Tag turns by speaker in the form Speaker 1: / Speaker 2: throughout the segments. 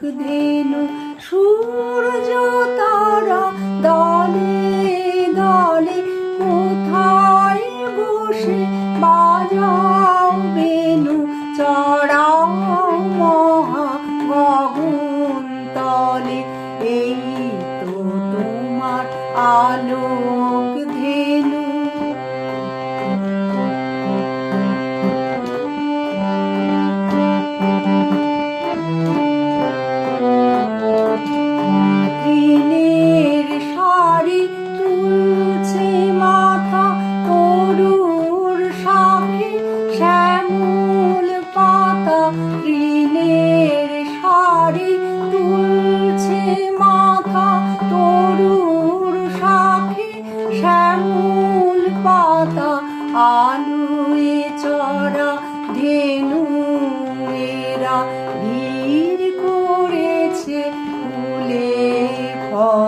Speaker 1: ধেনু সূর্য তারা দলে দলে কোথায় বসে বাজাও বেনু চড়া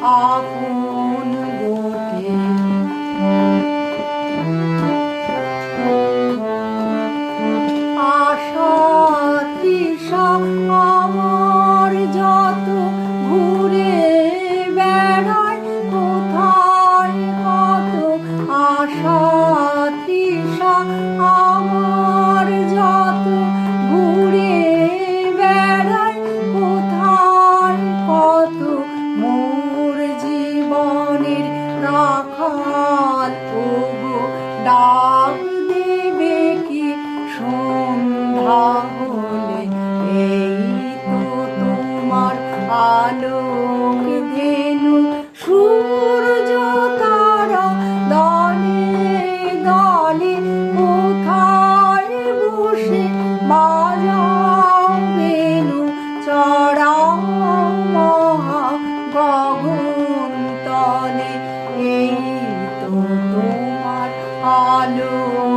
Speaker 1: 아, 고마워. Manu.